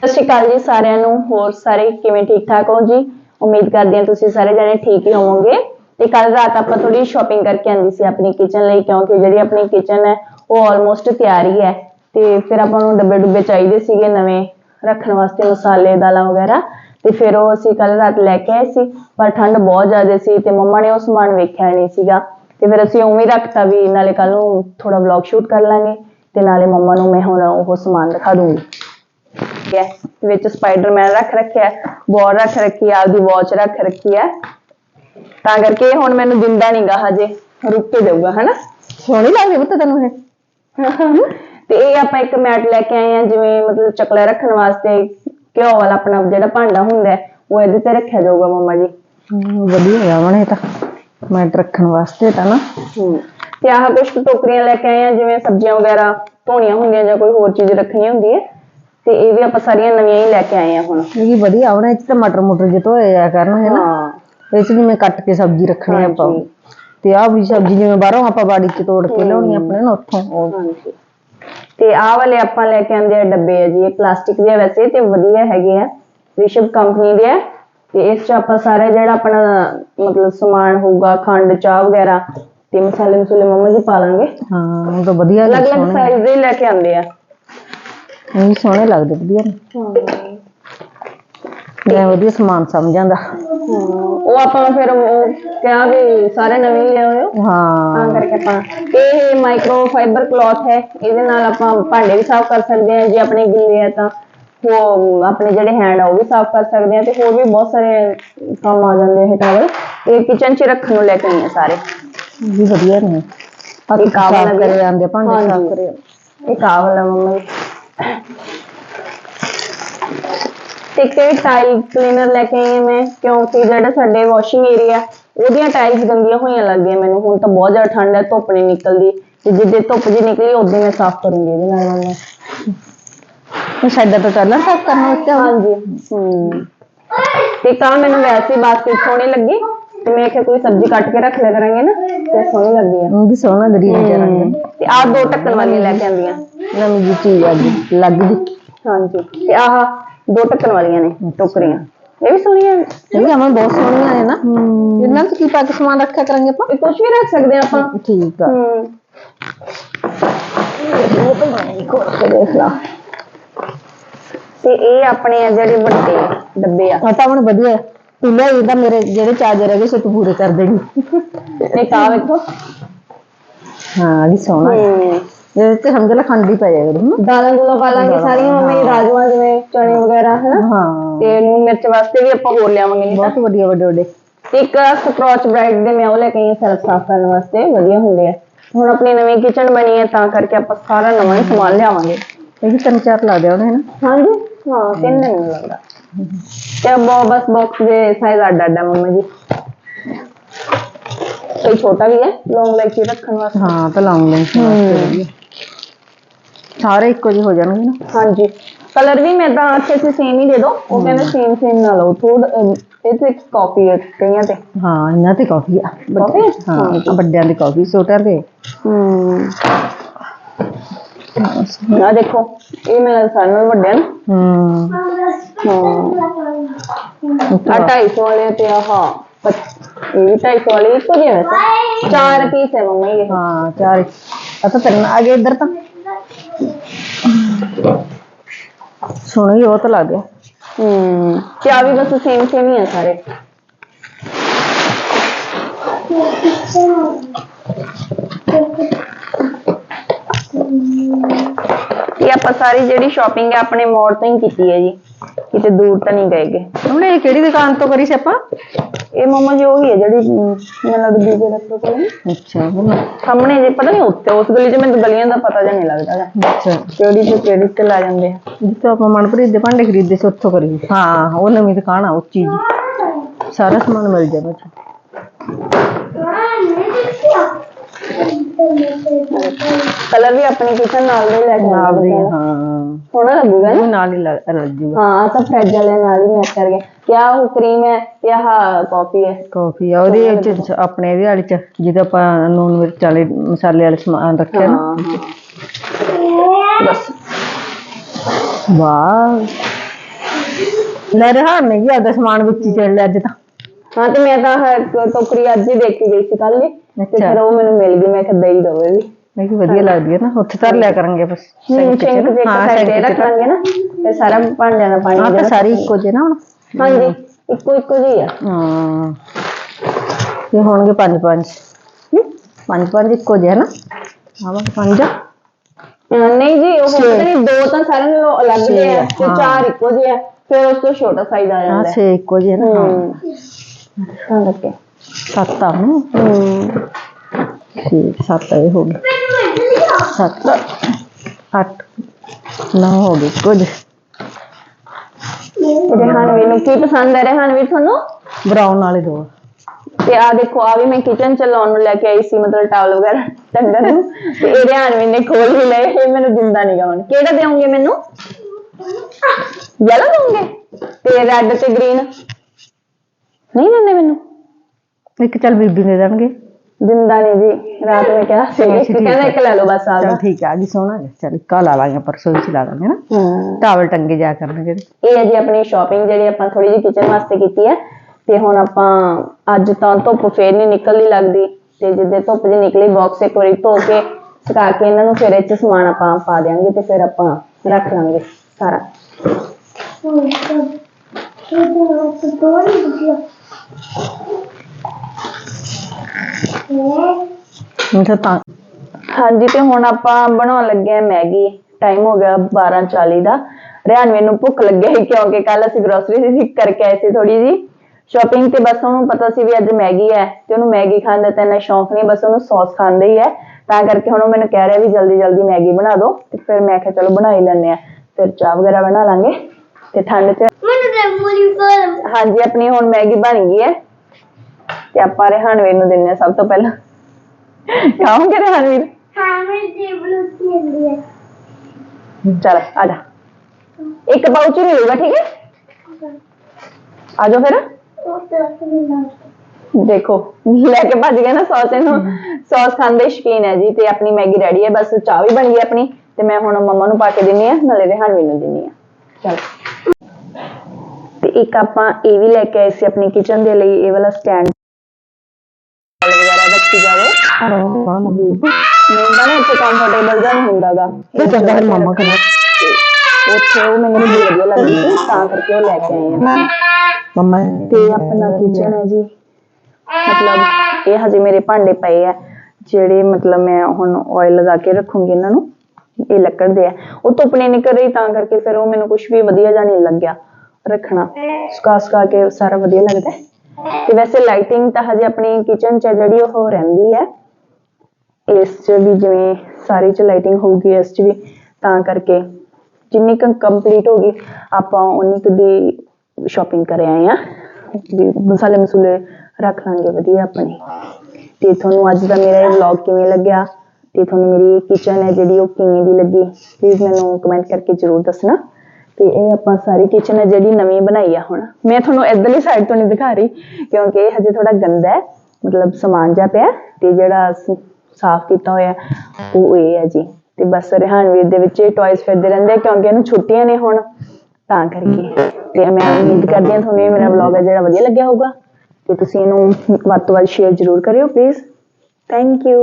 ਸਤਿ ਸ਼੍ਰੀ ਅਕਾਲ ਜੀ ਸਾਰਿਆਂ ਨੂੰ। ਹੋਰ ਸਾਰੇ ਕਿਵੇਂ ਠੀਕ ਠਾਕ ਹੋ ਜੀ? ਉਮੀਦ ਕਰਦੀ ਹਾਂ ਤੁਸੀਂ ਸਾਰੇ ਜਣੇ ਠੀਕ ਹੀ ਹੋਵੋਗੇ। ਤੇ ਕੱਲ ਰਾਤ ਆਪਾਂ ਥੋੜੀ ਸ਼ਾਪਿੰਗ ਕਰਕੇ ਆਂਦੀ ਸੀ ਆਪਣੀ ਕਿਚਨ ਲਈ, ਕਿਉਂਕਿ ਜਿਹੜੀ ਆਪਣੀ ਕਿਚਨ ਹੈ, ਉਹ ਆਲਮੋਸਟ ਤਿਆਰ ਹੀ ਹੈ। ਤੇ ਫਿਰ ਆਪਾਂ ਨੂੰ ਡੱਬੇ ਡੁੱਬੇ ਚਾਹੀਦੇ ਸੀਗੇ ਨਵੇਂ ਰੱਖਣ ਵਾਸਤੇ, ਮਸਾਲੇ, ਦਾਲਾਂ ਵਗੈਰਾ। ਤੇ ਫਿਰ ਉਹ ਅਸੀਂ ਕੱਲ ਰਾਤ ਲੈ ਕੇ ਆਏ ਸੀ, ਪਰ ਠੰਡ ਬਹੁਤ ਜ਼ਿਆਦਾ ਸੀ ਤੇ ਮੰਮਾ ਨੇ ਉਹ ਸਮਾਨ ਵੇਖਿਆ ਨਹੀਂ ਸੀਗਾ। ਤੇ ਫਿਰ ਅਸੀਂ ਉਵੇਂ ਰੱਖਤਾ ਵੀ ਨਾਲੇ ਕੱਲ ਨੂੰ ਥੋੜਾ ਵਲੌਗ ਸ਼ੂਟ ਕਰ ਲਾਂਗੇ ਤੇ ਨਾਲੇ ਮੰਮਾ ਨੂੰ ਮੈਂ ਹੁਣ ਉਹ ਸਮਾਨ ਦਿਖਾ ਦੂੰਗੀ। ਹੈ। ਤੇ ਵਿੱਚ ਸਪਾਈਡਰਮੈਨ ਰੱਖ ਰੱਖਿਆ ਬਾਲ ਰੱਖ ਰੱਖੀ ਹੈ ਆਪਦੀ ਵਾਚ ਰੱਖ ਰੱਖੀ ਹੈ। ਤਾਂ ਕਰਕੇ ਹੁਣ ਮੈਨੂੰ ਦਿੰਦਾ ਨਹੀਂਗਾ ਹਜੇ ਰੁਕ ਕੇ ਦੇਊਗਾ ਹਨਾ? ਸੋਹਣੀ ਲੱਗਦੀ ਪੁੱਤ ਤੈਨੂੰ ਇਹ। ਤੇ ਇਹ ਆਪਾਂ ਇੱਕ ਮੈਟ ਲੈ ਕੇ ਆਏ ਆ ਜਿਵੇਂ ਮਤਲਬ ਚਕਲੇ ਰੱਖਣ ਵਾਸਤੇ ਘਿਓ ਵਾਲਾ ਆਪਣਾ ਜਿਹੜਾ ਭਾਂਡਾ ਹੁੰਦਾ ਹੈ, ਉਹ ਇਹਦੇ ਤੇ ਰੱਖਿਆ ਜਾਊਗਾ ਮੰਮਾ ਜੀ। ਵਧੀਆ ਆ ਬਣੇ ਤਾਂ। ਮੈਟ ਰੱਖਣ ਵਾਸਤੇ ਤਾਂ ਨਾ। ਤੇ ਆਹ ਕੁਝ ਟੋਕਰੀਆਂ ਲੈ ਕੇ ਆਏ ਆ ਜਿਵੇਂ ਸਬਜ਼ੀਆਂ ਵਗੈਰਾ ਧੋਣੀਆਂ ਹੁੰਦੀਆਂ ਜਾਂ ਕੋਈ ਹੋਰ ਚੀਜ਼ ਰੱਖਣੀ ਹੁੰਦੀ ਹੈ। ਤੇ ਇਹ ਵੀ ਆਪਾਂ ਸਾਰੀਆਂ ਨਵੀਆਂ ਹੀ ਲੈ ਕੇ ਆਏ ਆ ਹੁਣ। ਇਹ ਵੀ ਵਧੀਆ ਬਣੇ ਚ ਤਾਂ ਮਟਰ ਮੁਟਰ ਜੇ ਧੋਏ ਆ ਕਰਨਗੇ ਨਾ ਹਾਂ। ਇਹ ਚ ਜਿਵੇਂ ਕੱਟ ਕੇ ਸਬਜ਼ੀ ਰੱਖਣੀ ਆਪਾਂ। ਹਾਂਜੀ। ਤੇ ਆਹ ਵੀ ਸਬਜ਼ੀ ਜਿਵੇਂ ਬਾਹਰੋਂ ਆਪਾਂ ਬਾੜੀ ਚ ਤੋੜ ਕੇ ਲਿਆਉਣੀ ਆਪਣੇ ਨਾ ਉੱਥੋਂ। ਉਹ ਹਾਂਜੀ। ਤੇ ਆਹ ਵਾਲੇ ਆਪਾਂ ਲੈ ਕੇ ਆਂਦੇ ਆ ਡੱਬੇ ਆ ਜੀ ਇਹ ਪਲਾਸਟਿਕ ਦੇ ਆ ਵੈਸੇ ਤੇ ਵਧੀਆ ਹੈਗੇ ਆ ਰਿਸ਼ਵ ਕੰਪਨੀ ਦੇ ਆ। ਤੇ ਇਸ ਚ ਆਪਾਂ ਸਾਰਾ ਜਿਹੜਾ ਆਪਣਾ ਮਤਲਬ ਸਮਾਨ ਹੋਊਗਾ ਖੰਡ ਚਾਹ ਵਗੈਰਾ ਤੇ ਮਸਾਲੇ ਮਸੂਲੇ ਮੰਮਾ ਜੀ ਪਾ ਲਾਂਗੇ। ਹਾਂ ਉਹ ਤਾਂ ਵਧੀਆ ਅਲੱਗ ਲੱਗਦੇ ਅਲੱਗ ਸਾਈਜ਼ ਦੇ ਹੀ ਲੈ ਕੇ ਆਂਦੇ ਆ। ਵੀ ਸੋਹਣੇ ਲੱਗਦੇ ਵਧੀਆ ਨੇ। ਮੈਂ ਵਧੀਆ ਸਮਾਨ ਸਮਝ ਆਂਦਾ ਉਹ ਆਪਾਂ ਫਿਰ ਉਹ ਕਿਹਾ ਵੀ ਸਾਰੇ ਨਵੇਂ ਹੀ। ਲਿਆਓ ਤਾਂ ਹਾਂ ਕਰਕੇ ਆਪਾਂ ਇਹ ਮਾਈਕਰੋ ਫਾਈਬਰ ਕਲੌਥ ਹੈ ਇਹਦੇ ਨਾਲ ਆਪਾਂ ਭਾਂਡੇ ਵੀ ਸਾਫ਼ ਕਰ ਸਕਦੇ ਹਾਂ ਜੇ ਆਪਣੇ ਗਿੱਲੇ ਆ ਤਾਂ। ਉਹ ਆਪਣੇ ਜਿਹੜੇ ਹੈਂਡ ਆ ਉਹ ਵੀ ਸਾਫ਼ ਕਰ ਸਕਦੇ ਹਾਂ ਤੇ ਹੋਰ ਵੀ ਬਹੁਤ ਸਾਰੇ ਕੰਮ ਆ ਜਾਂਦੇ ਇਹ ਟਾਵਲ। ਇਹ ਕਿਚਨ 'ਚ ਰੱਖਣ ਨੂੰ ਲੈ ਕੇ ਹਾਂ ਸਾਰੇ। ਵੀ ਵਧੀਆ ਨੇ। ਹੱਥ ਇੱਕ ਆਹ ਸਾਫ਼ ਵਾਲਾ ਵੀ- ਕਰੇ ਜਾਂਦੇ ਭਾਂਡੇ ਹਾਂਜੀ। ਸਾਫ਼ ਕਰੇ ਇਹ ਕਾਵਲ ਆ ਮੰਮਾ ਤੇ ਕਈ ਟਾਈਲ ਕਲੀਨਰ ਲੈ ਕੇ ਆਈ ਹਾਂ ਮੈਂ ਕਿਉਂਕਿ ਜਿਹੜਾ ਸਾਡੇ ਵਾਸ਼ਿੰਗ ਏਰੀਆ ਉਹਦੀਆਂ ਟਾਈਲਸ ਗੰਦੀਆਂ ਹੋਈਆਂ ਲੱਗਦੀਆਂ ਮੈਨੂੰ। ਹੁਣ ਤਾਂ ਬਹੁਤ ਜ਼ਿਆਦਾ ਠੰਡ ਹੈ ਧੁੱਪ ਨਹੀਂ ਨਿਕਲਦੀ। ਤੇ ਜਿੱਦੇ ਧੁੱਪ ਜੀ ਨਿਕਲੀ ਉਦੋਂ ਮੈਂ ਸਾਫ਼ ਕਰੂੰਗੀ ਇਹਦੇ ਨਾਲ ਮੈਂ ਸਾਡਾ ਤਾਂ ਕਲਰ ਸਾਫ਼ ਕਰਨਾ ਉੱਤੇ ਹਾਂਜੀ। ਹੂੰ। ਤੇ ਕਾ ਮੈਨੂੰ ਵੈਸੇ ਹੀ ਬਾਸਕਟ ਸੋਹਣੀ ਲੱਗੀ। ਤੇ ਮੈਂ ਕਿਹਾ ਕੋਈ ਸਬਜ਼ੀ ਕੱਟ ਕੇ ਰੱਖ ਲਿਆ ਕਰਾਂਗੇ ਨਾ ਤੇ ਸੋਹਣੀ ਲੱਗਦੀ ਆ। ਉਹ ਵੀ ਸੋਹਣਾ ਗਰੀਨ ਜਿਹਾ ਰੰਗ। ਤੇ ਆਹ ਦੋ ਢੱਕਣ ਵਾਲੀਆਂ ਲੈ ਕੇ ਆਂਦੀਆਂ ਨਵੀਂ ਜੀ ਚੀਜ਼ ਆ ਗਈ ਲੱਗ ਗਈ। ਹਾਂਜੀ। ਤੇ ਆਹ ਦੋ ਢੱਕਣ ਵਾਲੀਆਂ ਨੇ ਟੋਕਰੀਆਂ। ਇਹ ਵੀ ਸੋਹਣੀਆਂ ਨੇ। ਇਹ ਵੀ ਅਮਨ ਬਹੁਤ ਸੋਹਣੀਆਂ ਨੇ ਨਾ। ਇਹਨਾਂ ਚ ਕੀ ਪਾ ਕੇ ਸਮਾਨ ਰੱਖਿਆ ਕਰਾਂਗੇ ਆਪਾਂ? ਇਹ ਕੁਝ ਵੀ ਰੱਖ ਸਕਦੇ ਆ ਆਪਾਂ। ਠੀਕ ਆ। ਹੂੰ। ਦੇਖ ਲਾ ਤੇ ਇਹ ਆਪਣੇ ਆ ਜਿਹੜੇ ਵੱਡੇ ਡੱਬੇ ਆ। ਆ ਤਾਂ ਹੁਣ ਵਧੀਆ। ਤੂੰ ਲਿਆ ਇਹਦਾ ਮੇਰੇ ਜਿਹੜੇ ਚਾਰਜਰ ਹੈਗੇ ਸੇ ਤੂੰ ਪੂਰੇ ਕਰ ਦੇਣੀ ਇੱਕ ਆ ਵੇਖੋ। ਹਾਂ ਇਹ ਵੀ ਸੋਹਣਾ ਹੂੰ। ਇਹਦੇ ਤੇ ਸਮਝ ਲੈ ਖੰਡ ਹੀ ਪੈ ਜਾਏਗਾ ਨਾ ਦਾਲਾਂ ਦੂਲਾਂ ਪਾ ਲਾਂਗੇ ਸਾਰੀਆਂ ਮੰਮੀ ਰਾਜਮਾ ਜਿਵੇਂ ਚਣੇ ਵਗੈਰਾ ਹਨਾ ਹਾਂ ਤੇ ਨੂਨ ਮਿਰਚ ਵਾਸਤੇ ਵੀ ਆਪਾਂ ਹੋਰ ਲਿਆਵਾਂਗੇ ਨਹੀਂ ਤਾਂ ਬਹੁਤ ਵਧੀਆ ਵੱਡੇ ਵੱਡੇ ਤੇ ਇੱਕ ਸਕ੍ਰੋਚ ਬ੍ਰਾਈਟ ਦੇ ਮੈਂ ਉਹ ਲੈ ਕੇ ਆਈ ਸੈਲਫ ਸਾਫ਼ ਕਰਨ ਵਾਸਤੇ ਵਧੀਆ ਹੁੰਦੇ ਆ ਹੁਣ ਆਪਣੀ ਨਵੀਂ ਕਿਚਨ ਬਣੀ ਹੈ ਤਾਂ ਕਰਕੇ ਆਪਾਂ ਸਾਰਾ ਨਵਾਂ ਹੀ ਸਮਾਨ ਲਿਆਵਾਂਗੇ ਇਹ ਵੀ ਤਿੰਨ ਚਾਰ ਲਾ ਦਿਆ ਉਹਨੇ ਨਾ ਹਾਂਜੀ ਹਾਂ ਤਿੰਨ ਦਿਨ ਮੈਨੂੰ ਲੱਗਦਾ ਤੇ ਬੋ ਬਸ ਬਾਕਸ ਦੇ ਸਾਈਜ਼ ਅੱਡ ਅੱਡ ਆ ਮੰਮਾ ਜੀ ਕੋਈ ਛੋਟਾ ਵੀ ਹੈ ਲੌਂਗ ਲਾਈਚੀ ਰੱਖਣ ਵਾਸਤੇ ਹਾਂ ਤਾਂ ਲਾਉਂ ਲੈ ਸਾਰੇ ਇੱਕੋ ਜਿਹੇ ਹੋ ਜਾਣਗੇ ਨਾ। ਹਾਂਜੀ। ਕਲਰ ਵੀ ਮੈਂ ਤਾਂ ਅੱਛੇ ਸੇ ਸੇਮ ਹੀ ਦੇ ਦੋ। ਉਹ ਕਹਿੰਦੇ ਸੇਮ ਸੇਮ ਨਾ ਲਓ। ਥੋੜਾ ਇਹ ਤੇ ਕਾਪੀ ਹੈ ਕਈਆਂ ਤੇ। ਹਾਂ ਇਹਨਾਂ ਤੇ ਕਾਫੀ ਆ। ਕਾਫੀ ਹਾਂ ਆਹ ਵੱਡਿਆਂ ਦੀ ਕਾਫੀ ਛੋਟਿਆਂ ਦੇ। ਹੂੰ ਆ ਦੇਖੋ ਇਹ ਮੇਰਾ ਸਾਰਿਆਂ ਨਾਲੋਂ ਵੱਡਾ ਨਾ। ਹੂੰ। ਹਾਂ ਆ 250 ਵਾਲੇ ਤੇ ਆਹ ਪੱਚ- ਇਹ ਵੀ 250 ਵਾਲੇ ਇੱਕੋ ਜਿਹੇ ਆ ਵੈਸੇ ਚਾਰ ਪੀਸ ਹੈ ਮੰਮਾ ਇਹ। ਹਾਂ ਚਾਰ ਆ ਤਾਂ ਤਿੰਨ ਆ ਗਏ ਇੱਧਰ ਤਾਂ। ਸੋਹਣਾ ਹੀ ਉਹ ਤਾਂ ਲੱਗ ਗਿਆ। ਹੂੰ ਤੇ ਆ ਵੀ ਬਸ ਸੇਮ ਸੇਮ ਹੀ ਆ ਸਾਰੇ। ਇਹ ਆਪਾਂ ਸਾਰੀ ਜਿਹੜੀ ਸ਼ਾਪਿੰਗ ਹੈ ਆਪਣੇ ਮੋੜ ਤੋਂ ਹੀ ਕੀਤੀ ਹੈ ਜੀ। ਕਿਤੇ ਦੂਰ ਤਾਂ ਨਹੀਂ ਗਏਗੇ ਉਹਨੇ ਇਹ ਕਿਹੜੀ ਦੁਕਾਨ ਤੋਂ ਕਰੀ ਸੀ ਆਪਾਂ? ਇਹ ਮੰਮਾ ਜੀ ਉਹੀ ਹੈ ਜਿਹੜੀ ਮੈਨੂੰ ਲੱਗਦਾ ਬੀਜੇ ਰੱਖੋ ਕੋਲ ਅੱਛਾ ਹੁਣ ਸਾਹਮਣੇ ਜੇ ਪਤਾ ਨਹੀਂ ਉੱਤੇ ਉਸ ਗਲੀ 'ਚ ਮੈਨੂੰ ਗਲੀਆਂ ਦਾ ਪਤਾ ਜਿਹਾ ਨਹੀਂ ਲੱਗਦਾ ਗਾ। ਅੱਛਾ। ਕਿਹੜੀ ਤੋਂ ਕਿਹੜੀ ਤੇ ਲਾ ਜਾਂਦੇ ਆ। ਜਿੱਥੋਂ ਆਪਾਂ ਮਨਪ੍ਰੀਤ ਦੇ ਭਾਂਡੇ ਖਰੀਦੇ ਸੀ ਉੱਥੋਂ ਕਰੀ। ਹਾਂ ਉਹ ਨਵੀਂ ਦੁਕਾਨ ਆ ਉੱਚੀ ਜੀ। ਸਾਰਾ ਸਮਾਨ ਮਿਲ ਜਾਂਦਾ ਉੱਥੇ। ਕਲਰ ਵੀ ਆਪਣੀ ਕਿਚਨ ਨਾਲ ਦੇ ਲੈ ਕੇ ਨਾਲ ਦੇ। ਹਾਂ। ਸੋਹਣਾ ਲੱਗੂਗਾ ਨਾ? ਉਹ ਨਾਲ ਹੀ ਲੱਗ ਰਲ ਜੂਗਾ ਹਾਂ ਆਹ ਤਾਂ ਫ੍ਰਿਜ ਵਾਲੇ ਨਾਲ ਹੀ ਮੈਚ ਕਰ ਗਿਆ ਕਿਆ ਉਹ ਕਰੀਮ ਹੈ ਕਿਆ ਆਹ ਕਾਫੀ ਹੈ? ਕਾਫੀ ਆ ਉਹਦੇ ਵਿੱਚ ਆਪਣੇ ਇਹਦੇ ਵਾਲੇ ਚ ਜਿਹਦਾ ਆਪਾਂ ਨੂਨ ਮਿਰਚ ਵਾਲੇ ਮਸਾਲੇ ਵਾਲੇ ਸਮਾਨ ਰੱਖਿਆ ਨਾ। ਹਾਂ ਬਸ। ਵਾਹ। ਲੈ ਰਹਾ ਨਹੀਂ ਗਿਆ ਆਦਾ ਸਮਾਨ ਵਿੱਚ ਹੀ ਚੜ ਲਿਆ ਅੱਜ ਤਾਂ। ਹਾਂ ਤੇ ਮੈਂ ਤਾਂ ਆਹ ਟੋਕਰੀ ਅੱਜ ਹੀ ਦੇਖ ਕੇ ਗਈ ਸੀ ਕੱਲ ਹੀ ਤੇ ਅੱਛਾ। ਫਿਰ ਉਹ ਮੈਨੂੰ ਮਿਲ ਗਈ ਮੈਂ ਕਿਹਾ ਦੇ ਹੀ ਦਵੇ ਵੀ ਮੈਂ ਕਿ ਵਧੀਆ ਲੱਗਦੀ ਹੈ ਨਾ ਉੱਥੇ ਧਰ ਲਿਆ ਕਰਾਂਗੇ ਬਸ ਸਿੰਕ 'ਚ ਸਿੰਕ ਨਾ। ਦੇ ਹਾਂ ਸਾਈਡ ਤੇ ਸਿੰਕ 'ਚ ਰੱਖ ਲਾਂਗੇ ਨਾ ਤੇ ਸਾਰਾ ਭਾਂਡਿਆਂ ਦਾ ਪਾਣੀ ਹਾਂ ਤਾਂ ਜਿਹੜਾ- ਸਾਰੀ ਇੱਕੋ ਜਿਹੇ ਨਾ ਹੁਣ। ਹਾਂਜੀ ਇੱਕੋ ਇੱਕੋ ਜਿਹੀ ਆ। ਹਾਂ। ਇਹ ਹੋਣਗੇ ਪੰਜ ਪੰਜ? ਪੰਜ ਪੰਜ ਇੱਕੋ ਜਿਹੇ ਨਾ ਆਵਾਂ ਪੰਜ ਅਹ ਨਹੀਂ ਜੀ ਉਹ ਛੇ। ਪਤਾ ਨਹੀਂ ਦੋ ਤਾਂ ਸਾਰਿਆਂ ਨਾਲੋਂ ਅਲੱਗ ਛੇ ਜਿਹੇ ਆ ਤੇ ਹਾਂ। ਚਾਰ ਇੱਕੋ ਜਿਹੇ ਆ ਫਿਰ ਉਸ ਤੋਂ ਛੋਟਾ ਸਾਈਜ਼ ਆ ਹਾਂ ਜਾਂਦਾ। ਹੈ ਛੇ ਇੱਕੋ ਜਿਹੇ ਨਾ ਹਾਂ। ਹੂੰ ਠੀਕ ਸੱਤ ਇਹ ਹੋ ਗਏ। ਸੱਤ। ਅੱਠ। ਨੌ ਹੋ ਗਏ ਕੁਝ। ਰੇਹਾਨਵੀਰ ਨੂੰ ਕੀ ਪਸੰਦ ਹੈ? ਰੇਹਾਨਵੀਰ ਤੁਹਾਨੂੰ? ਬਰਾਊਨ ਵਾਲੇ ਦੋ। ਤੇ ਆ ਦੇਖੋ ਆ ਵੀ ਮੈਂ ਕਿਚਨ ਚ ਲਾਉਣ ਨੂੰ ਲੈ ਕੇ ਆਈ ਸੀ ਮਤਲਬ ਟਾਵਲ ਵਗੈਰਾ ਟੰਗਣ ਨੂੰ। ਤੇ ਇਹ ਰੇਹਾਨਵੀਰ ਨੇ ਖੋਲ ਵੀ ਲਏ ਇਹ ਮੈਨੂੰ ਦਿੰਦਾ ਨਹੀਂ ਗਾਉਣ ਕਿਹੜਾ ਦੇਵੋਗੇ ਮੈਨੂੰ? ਯੈਲੋ ਦੋਗੇ ਤੇ ਰੈੱਡ ਤੇ ਗ੍ਰੀਨ ਨਹੀਂ ਦਿੰਦੇ ਮੈਨੂੰ। ਇੱਕ ਚੱਲ ਬੀਬੀ ਦੇ ਦੇਣਗੇ। ਦਿੰਦਾ ਨਹੀਂ ਜੀ। ਰਾਤ ਮੈਂ ਕਿਹਾ ਸੀ। ਇੱਕ ਠੀਕ ਕਹਿੰਦਾ। ਇੱਕ ਲੈ ਲਓ ਬਸ ਆ ਚਲ ਠੀਕ ਆ ਜੀ ਸੋਹਣਾ ਜਿਹਾ। ਚੱਲ ਕਾ ਲਾ ਲਾਂਗੇ ਪਰਸੋਂ ਵਿੱਚ ਲਾ ਲਾਂਗੇ ਨਾ। ਟਾਵਲ ਟੰਗੇ ਜਾ ਕਰਨਗੇ। ਇਹ ਹੈ ਜੀ ਆਪਣੀ ਸ਼ਾਪਿੰਗ ਜਿਹੜੀ ਆਪਾਂ ਥੋੜੀ ਜਿਹੀ ਕਿਚਨ ਵਾਸਤੇ ਕੀਤੀ ਹੈ। ਤੇ ਹੁਣ ਆਪਾਂ ਅੱਜ ਤਾਂ ਧੁੱਪ ਫੇਰ ਨਹੀਂ ਨਿਕਲਦੀ ਲੱਗਦੀ। ਤੇ ਜਿੱਦੇ ਧੁੱਪ ਜੀ ਨਿਕਲੀ ਬਾਕਸ ਇੱਕ ਵਾਰੀ ਧੋ ਕੇ ਸੁਕਾ ਕੇ ਇਹਨਾਂ ਨੂੰ ਫਿਰ ਇਹ ਚ ਸਮਾਨ ਆਪਾਂ ਪਾ ਦਿਆਂਗੇ ਤੇ ਫਿਰ ਆਪਾਂ ਰੱਖ ਲਾਂਗੇ ਸਾਰਾ। ਹੁਣ ਤਾਂ ਤਾਂ ਹਾਂਜੀ, ਤੇ ਹੁਣ ਆਪਾਂ ਬਣਾਉਣ ਲੱਗੇ ਆ ਮੈਗੀ। ਟਾਈਮ ਹੋ ਗਿਆ 12:40 ਦਾ। ਰਿਆਨਵੇ ਨੂੰ ਭੁੱਖ ਲੱਗਿਆ ਸੀ ਕਿਉਂਕਿ ਕੱਲ ਅਸੀਂ ਗਰੋਸਰੀ ਸੀ ਕਰਕੇ ਆਏ ਸੀ ਥੋੜੀ ਜੀ ਸ਼ਾਪਿੰਗ ਤੇ ਬਸ ਉਹਨੂੰ ਪਤਾ ਸੀ ਵੀ ਅੱਜ ਮੈਗੀ ਹੈ ਤੇ ਉਹਨੂੰ ਮੈਗੀ ਖਾਣ ਦਾ ਤਾਂ ਇੰਨਾ ਸ਼ੌਂਕ ਨਹੀਂ, ਬਸ ਉਹਨੂੰ ਸੌਸ ਖਾਣ ਦਾ ਹੀ ਹੈ। ਤਾਂ ਕਰਕੇ ਹੁਣ ਉਹ ਮੈਨੂੰ ਕਹਿ ਰਿਹਾ ਵੀ ਜਲਦੀ ਜਲਦੀ ਮੈਗੀ ਬਣਾ ਦਿਓ। ਤੇ ਫਿਰ ਮੈਂ ਕਿਹਾ ਚਲੋ ਬਣਾ ਹੀ ਲੈਂਦੇ ਆ ਫਿਰ ਚਾਹ ਵਗੈਰਾ ਬਣਾ ਲਾਂਗੇ ਤੇ ਠੰਡ 'ਚ ਹਾਂਜੀ ਆਪਣੀ ਹੁਣ ਮੈਗੀ ਬਣ ਗਈ ਹੈ। ਤੇ ਆਪਾਂ ਰਹਾਨਵੀਰ ਨੂੰ ਦਿੰਨੇ ਸਭ ਤੋਂ ਪਹਿਲਾਂ। ਖਾਓਗੇ ਰਹਾਨਵੀਰ ਹਾਂ ਮੈਂ ਟੇਬਲ ਉੱਤੇ ਹੁੰਦੀ ਆ ਜਾਓ ਫਿਰ। ਦੇਖੋ ਲੈ ਕੇ ਭੱਜ ਗਏ ਨਾ ਸੌਸ ਇਹਨੂੰ। ਸੌਸ ਖਾਣ ਦੇ ਸ਼ਕੀਨ ਹੈ ਜੀ ਤੇ ਆਪਣੀ ਮੈਗੀ ਰੈਡੀ ਹੈ ਬਸ ਚਾਹ ਵੀ ਬਣ ਗਈ ਆਪਣੀ। ਤੇ ਮੈਂ ਹੁਣ ਮੰਮਾ ਨੂੰ ਪਾ ਕੇ ਦਿੰਨੀ ਆ ਨਾਲੇ ਰਹਾਨਵੀਰ ਨੂੰ ਦਿੰਨੀ ਆ ਚਲ। ਤੇ ਇੱਕ ਆਪਾਂ ਇਹ ਵੀ ਲੈ ਕੇ ਆਏ ਸੀ ਆਪਣੀ ਕਿਚਨ ਦੇ ਲਈ ਇਹ ਵਾਲਾ ਸਟੈਂਡ ਵਗੈਰਾ ਰੱਖੀ ਜਾਵੇ। ਤਾਂ ਨਾ ਇੱਥੇ ਕੰਫਰਟੇਬਲ ਨਹੀਂ ਹੁੰਦਾਗਾ ਇਹ ਚੰਗਾ ਹੈ ਮਾਮਾ ਕੋਲ ਉੱਥੇ ਉਹ ਮੈਨੂੰ ਬੜੀ ਵਧੀਆ ਲੱਗਦੀ ਸੀ ਤਾਂ ਕਰਕੇ ਉਹ ਲੈ ਕੇ ਆਏ ਆ। ਮੰਮਾ ਤੇ ਆਪਣਾ ਕਿਚਨ ਹੈ ਜੀ। ਮਤਲਬ ਇਹ ਹਜੇ ਮੇਰੇ ਭਾਂਡੇ ਪਏ ਆ ਜਿਹੜੇ ਮਤਲਬ ਮੈਂ ਹੁਣ ਆਇਲ ਲਗਾ ਕੇ ਰੱਖੂੰਗੀ ਇਹਨਾਂ ਨੂੰ ਇਹ ਲੱਕੜ ਦੇ ਆ। ਉਹ ਧੁੱਪ ਨਹੀਂ ਨਿਕਲ ਰਹੀ ਤਾਂ ਕਰਕੇ ਫਿਰ ਉਹ ਮੈਨੂੰ ਕੁਝ ਵੀ ਵਧੀਆ ਜਿਹਾ ਨਹੀਂ ਲੱਗਿਆ। ਰੱਖਣਾ। ਸੁਕਾ ਸੁਕਾ ਕੇ ਸਾਰਾ ਵਧੀਆ ਲੱਗਦਾ। ਤੇ ਵੈਸੇ ਲਾਈਟਿੰਗ ਤਾਂ ਹਜੇ ਆਪਣੀ ਕਿਚਨ 'ਚ ਜਿਹੜੀ ਉਹ ਰਹਿੰਦੀ ਹੈ। ਇਸ 'ਚ ਵੀ ਜਿਵੇਂ ਸਾਰੀ 'ਚ ਲਾਈਟਿੰਗ ਹੋਊਗੀ ਇਸ 'ਚ ਵੀ। ਤਾਂ ਕਰਕੇ ਜਿੰਨੀ ਕੁ ਕੰਪਲੀਟ ਹੋ ਗਈ ਆਪਾਂ ਉਨੀ ਕੁ ਦੀ ਸ਼ਾਪਿੰਗ ਕਰ ਆਏ ਆ ਮਸਾਲੇ ਮਸੂਲੇ ਰੱਖ ਲਾਂਗੇ ਵਧੀਆ ਆਪਣੇ। ਤੇ ਤੁਹਾਨੂੰ ਅੱਜ ਦਾ ਮੇਰਾ ਇਹ ਵਲੌਗ ਕਿਵੇਂ ਲੱਗਿਆ? ਤੇ ਤੁਹਾਨੂੰ ਮੇਰੀ ਕਿਚਨ ਹੈ ਜਿਹੜੀ ਉਹ ਕਿਵੇਂ ਦੀ ਲੱਗੀ? ਪਲੀਜ਼ ਮੈਨੂੰ ਕਮੈਂਟ ਕਰਕੇ ਜ਼ਰੂਰ ਦੱਸਣਾ। ਤੇ ਇਹ ਆਪਾਂ ਸਾਰੀ ਕਿਚਨ ਹੈ ਜਿਹੜੀ ਨਵੀਂ ਬਣਾਈ ਆ ਹੁਣ। ਮੈਂ ਤੁਹਾਨੂੰ ਇਧਰਲੀ ਸਾਈਡ ਤੋਂ ਨਹੀਂ ਦਿਖਾ ਰਹੀ, ਕਿਉਂਕਿ ਇਹ ਹਜੇ ਥੋੜਾ ਗੰਦਾ ਹੈ, ਮਤਲਬ ਸਮਾਨ ਜਾ ਪਿਆ ਤੇ ਜਿਹੜਾ ਅਸੀਂ ਸਾਫ਼ ਕੀਤਾ ਹੋਇਆ, ਉਹ ਇਹ ਹੈ ਜੀ। ਤੇ ਬਸ ਰਿਹਾਨਵੀਰ ਦੇ ਵਿੱਚ ਇਹ ਟੌਇਜ਼ ਫਿਰਦੇ ਰਹਿੰਦੇ ਕਿਉਂਕਿ ਇਹਨੂੰ ਛੁੱਟੀਆਂ ਨੇ ਹੁਣ, ਤਾਂ ਕਰਕੇ। ਤੇ ਮੈਂ ਉਮੀਦ ਕਰਦੀ ਹਾਂ ਤੁਹਾਨੂੰ ਇਹ ਮੇਰਾ ਵਲੌਗ ਹੈ ਜਿਹੜਾ ਵਧੀਆ ਲੱਗਿਆ ਹੋਊਗਾ। ਤੇ ਤੁਸੀਂ ਇਹਨੂੰ ਵੱਧ ਤੋਂ ਵੱਧ ਸ਼ੇਅਰ ਜ਼ਰੂਰ ਕਰਿਓ ਪਲੀਜ਼ ਥੈਂਕ ਯੂ